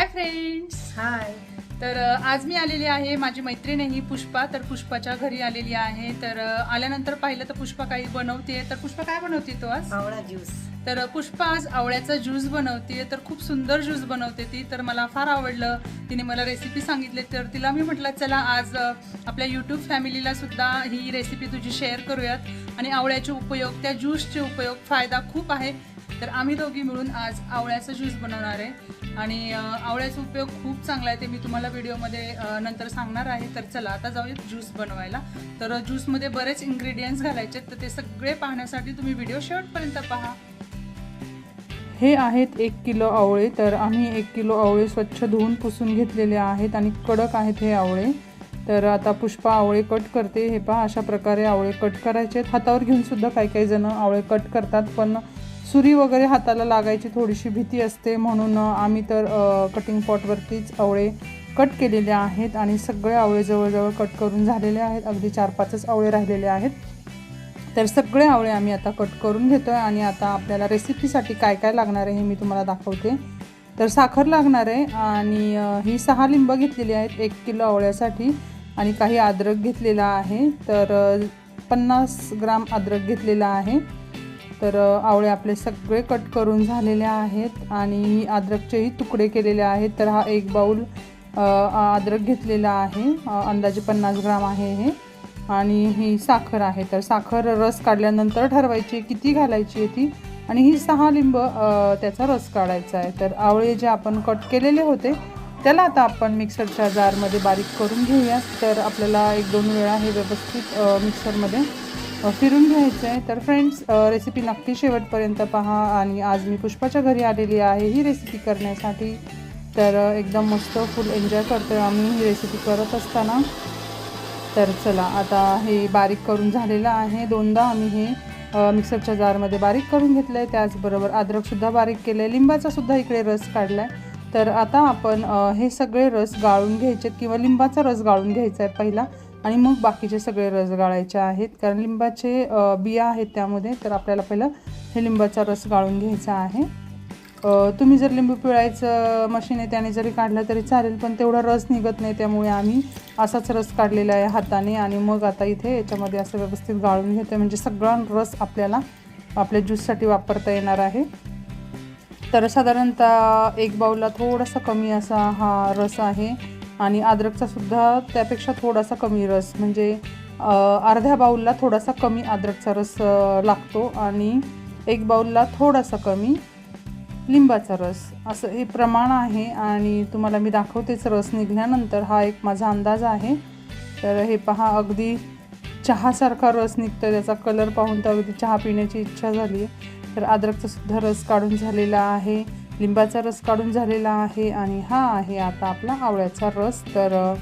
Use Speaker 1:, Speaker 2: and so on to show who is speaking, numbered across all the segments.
Speaker 1: Hi friends
Speaker 2: hi
Speaker 1: तर आज मी आलेली आहे माझी मैत्रीण आहे ही पुष्पा तर पुष्पाच्या घरी आलेली आहे. तर आल्यानंतर पाहिलं तर पुष्पा काही बनवते. तर पुष्पा काय बनवते तो आज?
Speaker 2: आवळा ज्यूस.
Speaker 1: तर पुष्पा आज आवळ्याचा ज्यूस बनवते. तर खूप सुंदर ज्यूस बनवते ती. तर मला फार आवडलं. तिने मला रेसिपी सांगितली. तर तिला मी म्हटलं चला आज आपल्या यूट्यूब फॅमिलीला सुद्धा ही रेसिपी तुझी शेअर करूयात. आणि आवळ्याचे उपयोग त्या ज्यूसचे उपयोग फायदा खूप आहे. तर आम्ही दोघी मिळून आज आवळ्याचा ज्यूस बनवणार आहे. आणि आवळ्याचा उपयोग खूप चांगला आहे ते मी तुम्हाला व्हिडिओमध्ये नंतर सांगणार आहे. तर चला आता जाऊयात ज्यूस बनवायला. तर ज्यूसमध्ये बरेच इन्ग्रेडियंट्स घालायचे आहेत, तर ते सगळे पाहण्यासाठी तुम्ही व्हिडिओ शेवटपर्यंत पहा. हे आहेत एक किलो आवळे. तर आम्ही एक किलो आवळे स्वच्छ धुवून पुसून घेतलेले आहेत आणि कडक आहेत हे आवळे. तर आता पुष्पा आवळे कट करते. हे पहा अशा प्रकारे आवळे कट करायचे आहेत. हातावर घेऊन सुद्धा काही काही जण आवळे कट करतात पण सुरी वगैरे हाताला लागायची थोडीशी भीती असते म्हणून आम्ही तर कटिंग पॉटवरतीच आवळे कट केलेले आहेत आणि सगळे आवळे जवळजवळ कट करून झालेले आहेत. अगदी चार पाचच आवळे राहिलेले आहेत. तर सगळे आवळे आम्ही आता कट करून घेतो आहे आणि आता आपल्याला रेसिपीसाठी काय काय लागणार आहे हे मी तुम्हाला दाखवते. तर साखर लागणार आहे आणि ही सहा लिंब घेतलेली आहेत एक किलो आवळ्यासाठी आणि काही अद्रक घेतलेला आहे. तर पन्नास ग्राम अद्रक घेतलेला आहे. तर आवळे आपले सगळे कट करून झालेले आहेत आणि अद्रकचेही तुकडे केलेले आहेत. तर हा एक बाऊल अद्रक घेतलेला आहे. अंदाजे पन्नास ग्राम आहे हे. आणि ही साखर आहे. तर साखर रस काढल्यानंतर ठरवायची किती घालायची आहे ती. आणि ही सहा लिंब त्याचा रस काढायचा आहे. तर आवळे जे आपण कट केलेले होते त्याला आता आपण मिक्सरच्या जारमध्ये बारीक करून घेऊया तर आपल्याला एक दोन वेळा हे व्यवस्थित मिक्सरमध्ये फिरून घ्यायचं आहे तर फ्रेंड्स रेसिपी नक्की शेवटपर्यंत पहा आणि आज मी पुष्पाच्या घरी आलेली आहे ही रेसिपी करण्यासाठी. तर एकदम मस्त फुल एन्जॉय करतो आम्ही ही रेसिपी करत असताना. तर चला आता हे बारीक करून झालेलं आहे. दोनदा आम्ही हे मिक्सरच्या जारमध्ये बारीक करून घेतलं आहे त्याचबरोबर अद्रकसुद्धा बारीक केलं आहे लिंबाचासुद्धा इकडे रस काढला आहे तर आता आपण हे सगळे रस गाळून घ्यायचे आहेत किंवा लिंबाचा रस गाळून घ्यायचा आहे पहिला. आणि मग बाकीचे सगळे रस गाळायचे आहेत. कारण लिंबाचे बिया आहेत त्यामध्ये तर आपल्याला पहिलं हे लिंबाचा रस गाळून घ्यायचा आहे. तुम्ही जर लिंबू पिळायचं मशीन आहे त्याने जरी काढलं तरी चालेल पण तेवढा रस निघत नाही त्यामुळे आम्ही असाच रस काढलेला आहे हाताने. आणि मग आता इथे याच्यामध्ये असं व्यवस्थित गाळून घेतो म्हणजे सगळा रस आपल्याला आपल्या ज्यूससाठी वापरता येणार आहे. तर साधारणतः एक बाऊलला थोडासा कमी असा हा रस आहे. आणि अद्रकचा सुद्धा त्यापेक्षा थोडासा कमी रस म्हणजे अर्ध्या बाऊलला थोडासा कमी अद्रकचा रस लागतो आणि एक बाऊलला थोडासा कमी लिंबाचा रस. असं हे प्रमाण आहे आणि तुम्हाला मी दाखवतेच रस निघाल्यानंतर हा एक माझा अंदाज आहे. तर हे पहा अगदी चहासारखा रस निघतो त्याचा कलर पाहून तर अगदी चहा पिण्याची इच्छा झाली तर अद्रकचा सुद्धा रस काढून झालेला आहे. लिंबाचा रस काढून झालेला आहे आणि हा आहे आता आपला आवळ्याचा रस. तर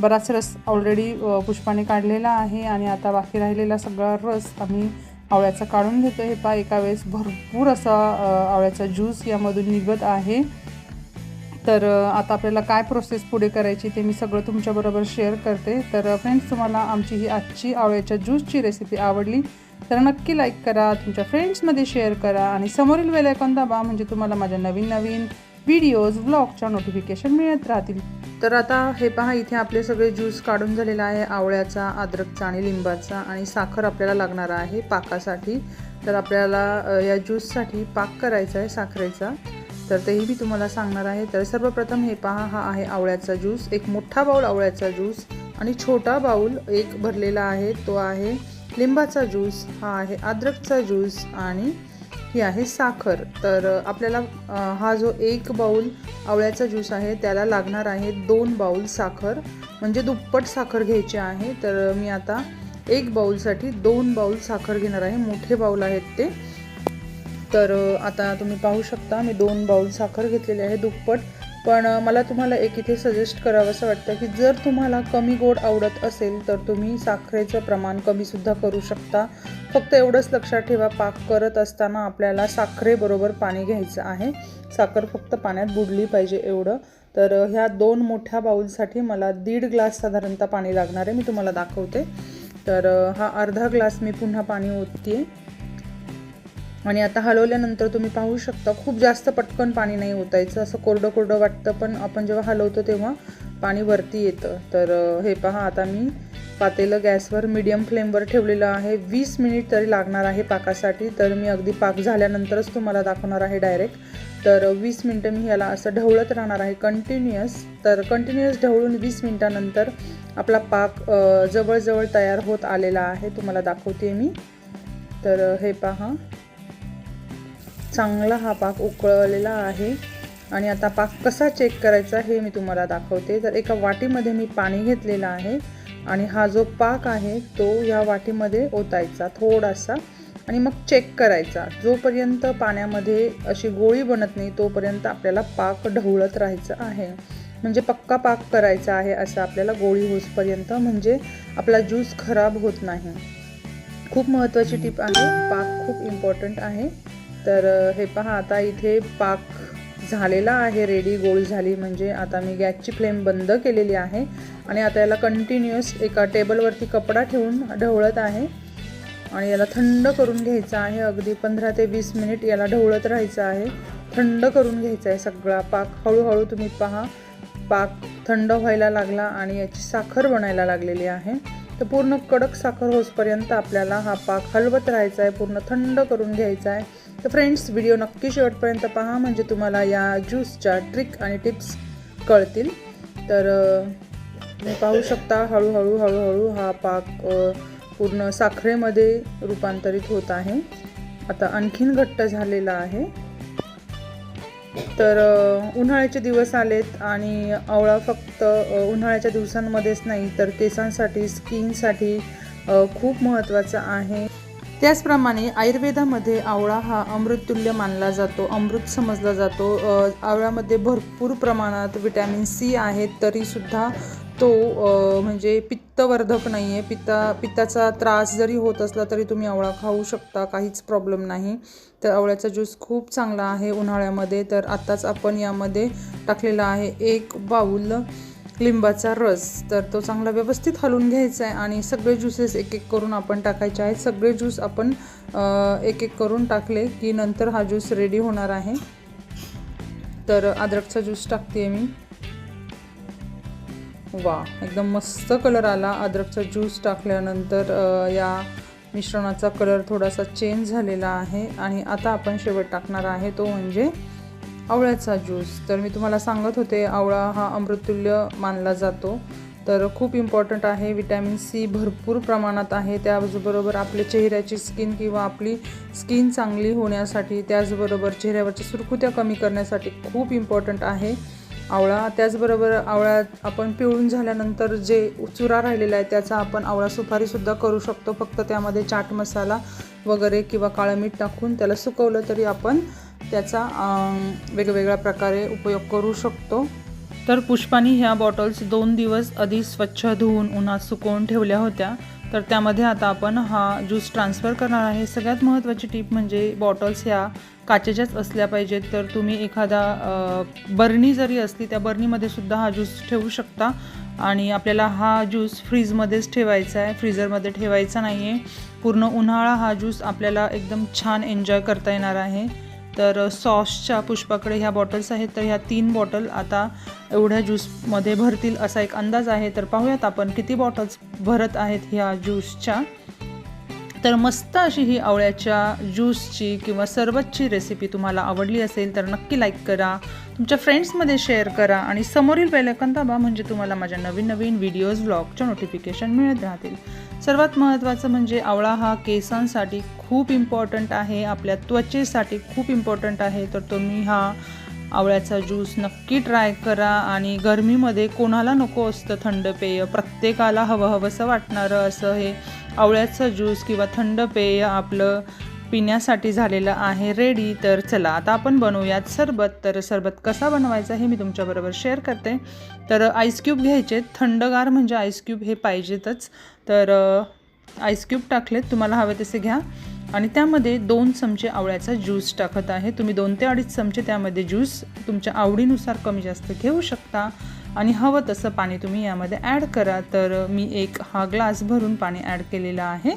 Speaker 1: बराच रस ऑलरेडी पुष्पाने काढलेला आहे आणि आता बाकी राहिलेला सगळा रस आम्ही आवळ्याचा काढून घेतो हे पा एका वेळेस भरपूर असा आवळ्याचा ज्यूस यामधून निघत आहे. तर आता आपल्याला काय प्रोसेस पुढे करायची ते मी सगळं तुमच्याबरोबर शेअर करते. तर फ्रेंड्स तुम्हाला आमची ही आजची आवळ्याच्या ज्यूसची रेसिपी आवडली तर नक्की लाईक करा तुमच्या फ्रेंड्समध्ये शेअर करा आणि समोरील वेलायकॉन दाबा म्हणजे तुम्हाला माझ्या नवीन नवीन व्हिडिओज व्लॉगच्या नोटिफिकेशन मिळत राहतील. तर आता हे पहा इथे आपले सगळे ज्यूस काढून झालेला आहे आवळ्याचा अद्रकचा आणि लिंबाचा आणि साखर आपल्याला लागणार आहे पाकासाठी. तर आपल्याला या ज्यूससाठी पाक करायचा आहे साखरेचा. तर तेही मी तुम्हाला सांगणार आहे. तर सर्वप्रथम हे पहा हा आहे आवळ्याचा ज्यूस एक मोठा बाऊल आवळ्याचा ज्यूस आणि छोटा बाऊल एक भरलेला आहे तो आहे लिंबाचा ज्यूस हा आहे अद्रकचा ज्यूस आणि ही आहे साखर. तर आपल्याला हा जो एक बाऊल आवळ्याचा ज्यूस आहे त्याला लागणार आहे दोन बाऊल साखर. म्हणजे दुप्पट साखर घ्यायची आहे. तर मी आता एक बाऊलसाठी दोन बाऊल साखर घेणार आहे. मोठे बाऊल आहेत ते. तर आता तुम्ही पाहू शकता मी दोन बाऊल साखर घेतलेली आहे दुप्पट. पण मला तुम्हाला एक इथे सजेस्ट करावं असं वाटतं की जर तुम्हाला कमी गोड आवडत असेल तर तुम्ही साखरेचं प्रमाण कमीसुद्धा करू शकता. फक्त एवढंच लक्षात ठेवा पाक करत असताना आपल्याला साखरेबरोबर पाणी घ्यायचं आहे. साखर फक्त पाण्यात बुडली पाहिजे एवढं. तर ह्या दोन मोठ्या बाऊलसाठी मला दीड ग्लास साधारणतः पाणी लागणार आहे मी तुम्हाला दाखवते. तर हा अर्धा ग्लास मी पुन्हा पाणी ओतते आणि आता हलवल्यानंतर तुम्ही पाहू शकता खूप जास्त पटकन पाणी नाही ओतायचं. असं कोरडं कोरडं वाटतं पण आपण जेव्हा हलवतो तेव्हा पाणी वरती येतं. तर हे पहा आता मी पातेलं गॅसवर मीडियम फ्लेमवर ठेवलेलं आहे. वीस मिनिट तरी लागणार आहे पाकासाठी. तर मी अगदी पाक झाल्यानंतरच तुम्हाला दाखवणार आहे डायरेक्ट तर वीस मिनटं मी ह्याला असं ढवळत राहणार आहे कंटिन्युअस तर कंटिन्युअस ढवळून वीस मिनटानंतर आपला पाक जवळजवळ तयार होत आलेला आहे. तुम्हाला दाखवते मी. तर हे पहा. चांगला हा पाक उकळलेला आहे. आणि आता पाक कसा चेक करायचा हे मी तुम्हाला दाखवते. तर एका वाटीमध्ये मी पाणी घेतलेलं आहे. आणि हा जो पाक आहे तो या वाटीमध्ये ओतायचा थोडासा. आणि मग चेक करायचा. जोपर्यंत पाण्यामध्ये अशी गोळी बनत नाही तोपर्यंत आपल्याला पाक ढवळत राहायचं आहे. म्हणजे पक्का पाक करायचा आहे असं आपल्याला गोळी होसपर्यंत म्हणजे आपला ज्यूस खराब होत नाही. खूप महत्त्वाची टीप आहे. पाक खूप इम्पॉर्टंट आहे. तर हे पहा आता इथे पाक झालेला आहे रेडी गोळी झाली. म्हणजे आता मी गॅसची फ्लेम बंद केलेली आहे आणि आता याला कंटिन्युअस एका टेबलवरती कपडा ठेवून ढवळत आहे. आणि याला थंड करून घ्यायचं आहे. अगदी पंधरा ते वीस मिनिट याला ढवळत राहायचं आहे. थंड करून घ्यायचा आहे सगळा पाक. हळूहळू तुम्ही पहा पाक थंड व्हायला लागला आणि याची साखर बनायला लागलेली आहे. तर पूर्ण कडक साखर होसपर्यंत आपल्याला हा पाक हलवत राहायचा आहे. पूर्ण थंड करून घ्यायचा आहे. तर फ्रेंड्स व्हिडिओ नक्की शेवटपर्यंत पहा. म्हणजे तुम्हाला या ज्यूसच्या ट्रिक आणि टिप्स कळतील. तर तुम्ही पाहू शकता हळूहळू हळूहळू हा पाक पूर्ण साखरेमध्ये रूपांतरित होत आहे. आता आणखीन घट्ट झालेला आहे. तर उन्हाळ्याचे दिवस आलेत आणि आवळा फक्त उन्हाळ्याच्या दिवसांमध्येच नाही तर केसांसाठी स्किनसाठी खूप महत्त्वाचा आहे. त्याचप्रमाणे आयुर्वेदामध्ये आवळा हा अमृततुल्य मानला जातो अमृत समजला जातो. आवळ्यामध्ये भरपूर प्रमाणात विटॅमिन सी आहेत तरीसुद्धा तो म्हणजे पित्तवर्धक नाही आहे पित्ता पित्ताचा त्रास जरी होत असला तरी तुम्ही आवळा खाऊ शकता काहीच प्रॉब्लेम नाही. तर आवळ्याचा ज्यूस खूप चांगला आहे उन्हाळ्यामध्ये. तर आत्ताच आपण यामध्ये टाकलेला आहे एक बाऊल लिंबाचा रस तर तो चांगला व्यवस्थित हलवून घ्यायचा आहे आणि सगळे ज्युसेस एक एक करून आपण टाकायचे आहेत. सगळे ज्यूस आपण एक एक करून टाकले की नंतर हा ज्यूस रेडी होणार आहे. तर अद्रकचा ज्यूस टाकते मी. वा एकदम मस्त कलर आला. अद्रकचा ज्यूस टाकल्यानंतर या मिश्रणाचा कलर थोडासा चेंज झालेला आहे. आणि आता आपण शेवट टाकणार आहे. तो म्हणजे आवळ्याचा ज्यूस. तर मी तुम्हाला सांगत होते आवळा हा अमृतुल्य मानला जातो. तर खूप इम्पॉर्टंट आहे विटॅमिन सी भरपूर प्रमाणात आहे. त्याचबरोबर आपल्या चेहऱ्याची स्किन किंवा आपली स्किन चांगली होण्यासाठी त्याचबरोबर चेहऱ्यावरच्या सुरकुत्या कमी करण्यासाठी खूप इम्पॉर्टंट आहे आवळा. त्याचबरोबर आवळा आपण पिळून झाल्यानंतर जे चुरा राहिलेला आहे त्याचा आपण आवळा सुपारीसुद्धा करू शकतो. फक्त त्यामध्ये चाट मसाला वगैरे किंवा काळं मीठ टाकून त्याला सुकवलं तरी आपण त्याचा वेगवेगळ्या प्रकारे उपयोग करू शकतो. तर पुष्पानी ह्या बॉटल्स दोन दिवस आधी स्वच्छ धुवून उन्हात सुकवून ठेवल्या होत्या. तर त्यामध्ये आता आपण हा ज्यूस ट्रान्सफर करणार आहे. सगळ्यात महत्त्वाची टीप म्हणजे बॉटल्स ह्या काचेच्याच असल्या पाहिजेत. तर तुम्ही एखादा बर्नी बरणी जरी असली त्या बरणीमध्ये सुद्धा हा ज्यूस ठेवू शकता. आणि आपल्याला हा ज्यूस फ्रीजमध्येच ठेवायचा आहे. फ्रीजरमध्ये ठेवायचा नाही आहे पूर्ण उन्हाळा हा ज्यूस आपल्याला एकदम छान एन्जॉय करता येणार आहे. तर सॉसच्या पुष्पाकडे ह्या बॉटल्स आहेत. तर ह्या तीन बॉटल आता एवढ्या ज्यूसमध्ये भरतील असा एक अंदाज आहे. तर पाहूयात आपण किती बॉटल्स भरत आहेत ह्या ज्यूसच्या तर मस्त अशी ही आवळ्याच्या ज्यूसची किंवा सरबतची रेसिपी तुम्हाला आवडली असेल तर नक्की लाईक करा. तुमच्या फ्रेंड्समध्ये शेअर करा आणि समोरील बेलकन दाबा म्हणजे तुम्हाला माझ्या नवीन नवीन व्हिडिओज व्लॉगच्या नोटिफिकेशन मिळत राहतील. सर्वात महत्त्वाचं म्हणजे आवळा हा केसांसाठी खूप इम्पॉर्टंट आहे आपल्या त्वचेसाठी खूप इम्पॉर्टंट आहे. तर तुम्ही हा आवळ्याचा ज्यूस नक्की ट्राय करा आणि गरमीमध्ये कोणाला नको असतं थंड पेय प्रत्येकाला हवं हवंसं वाटणारं असं हे आवळ्याचं ज्यूस किंवा थंड पेय आपलं पिण्यासाठी झालेलं आहे. रेडी तर चला आता आपण बनवूयात सरबत. तर सरबत कसा बनवायचा हे मी तुमच्याबरोबर शेअर करते. तर आईस क्यूब घ्यायचे. थंडगार म्हणजे आईस क्यूब हे पाहिजेतच. तर आईसक्यूब टाकलेत तुम्हाला हवे तसे घ्या. आणि त्यामध्ये दोन चमचे आवळ्याचा ज्यूस टाकत आहे. तुम्ही दोन ते अडीच चमचे त्यामध्ये ज्यूस तुमच्या आवडीनुसार कमी जास्त घेऊ शकता. आणि हवं तसं पाणी तुम्ही यामध्ये ॲड करा. तर मी एक हा ग्लास भरून पाणी ॲड केलेलं आहे.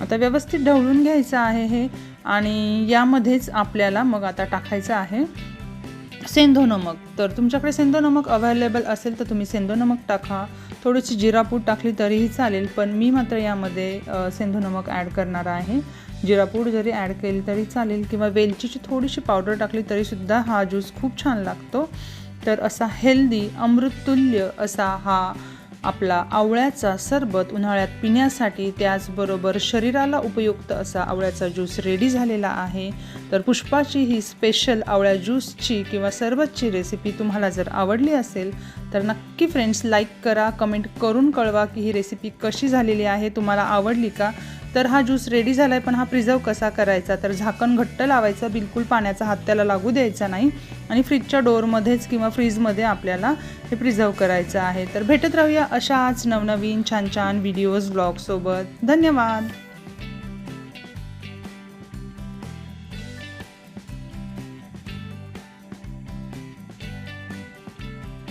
Speaker 1: आता व्यवस्थित ढवळून घ्यायचं आहे हे. आणि यामध्येच आपल्याला मग आता टाकायचं आहे सेंधो नमक तर तुमच्याकडे सेंधो नमक अवेलेबल असेल तर तुम्ही सेंधो नमक टाका. थोडीशी जिरापूड टाकली तरीही चालेल पण मी मात्र यामध्ये सेंधू नमक ॲड करणार आहे. जिरापूड जरी ॲड केली तरी चालेल किंवा वेलचीची थोडीशी पावडर टाकली तरीसुद्धा हा ज्यूस खूप छान लागतो. तर असा हेल्दी अमृततुल्य असा हा आपला आवळ्याचा सरबत उन्हाळ्यात पिण्यासाठी त्याचबरोबर शरीराला उपयुक्त असा आवळ्याचा ज्यूस रेडी झालेला आहे. तर पुष्पाची ही स्पेशल आवळ्या ज्यूसची किंवा सरबतची रेसिपी तुम्हाला जर आवडली असेल तर नक्की फ्रेंड्स लाईक करा कमेंट करून कळवा की ही रेसिपी कशी झालेली आहे तुम्हाला आवडली का? तर हा ज्यूस रेडी झाला आहे पण हा प्रिझर्व कसा करायचा? तर झाकण घट्ट लावायचं बिलकुल पाण्याचा हात त्याला लागू द्यायचा नाही. आणि फ्रीजच्या डोअरमध्येच किंवा फ्रीजमध्ये आपल्याला हे प्रिझर्व करायचं आहे. तर भेटत राहूया अशाच नवनवीन छान छान व्हिडिओज ब्लॉगसोबत धन्यवाद!